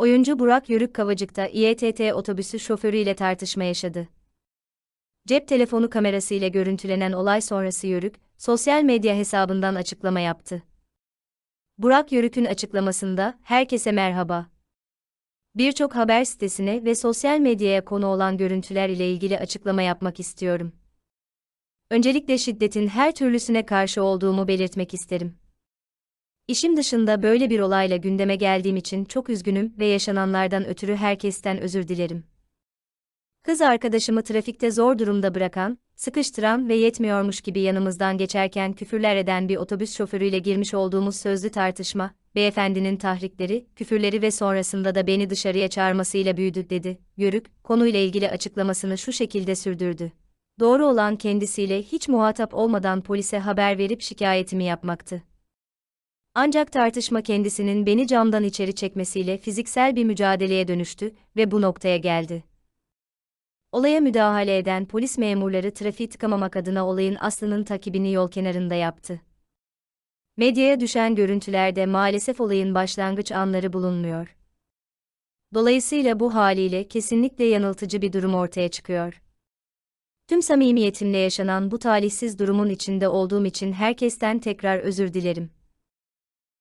Oyuncu Burak Yörük Kavacık'ta İETT otobüsü şoförüyle tartışma yaşadı. Cep telefonu kamerası ile görüntülenen olay sonrası Yörük, sosyal medya hesabından açıklama yaptı. Burak Yörük'ün açıklamasında, herkese merhaba. Birçok haber sitesine ve sosyal medyaya konu olan görüntüler ile ilgili açıklama yapmak istiyorum. Öncelikle şiddetin her türlüsüne karşı olduğumu belirtmek isterim. İşim dışında böyle bir olayla gündeme geldiğim için çok üzgünüm ve yaşananlardan ötürü herkesten özür dilerim. Kız arkadaşımı trafikte zor durumda bırakan, sıkıştıran ve yetmiyormuş gibi yanımızdan geçerken küfürler eden bir otobüs şoförüyle girmiş olduğumuz sözlü tartışma, beyefendinin tahrikleri, küfürleri ve sonrasında da beni dışarıya çağırmasıyla büyüdü dedi. Yörük, konuyla ilgili açıklamasını şu şekilde sürdürdü. Doğru olan kendisiyle hiç muhatap olmadan polise haber verip şikayetimi yapmaktı. Ancak tartışma kendisinin beni camdan içeri çekmesiyle fiziksel bir mücadeleye dönüştü ve bu noktaya geldi. Olaya müdahale eden polis memurları trafiği tıkamamak adına olayın aslının takibini yol kenarında yaptı. Medyaya düşen görüntülerde maalesef olayın başlangıç anları bulunmuyor. Dolayısıyla bu haliyle kesinlikle yanıltıcı bir durum ortaya çıkıyor. Tüm samimiyetimle yaşanan bu talihsiz durumun içinde olduğum için herkesten tekrar özür dilerim.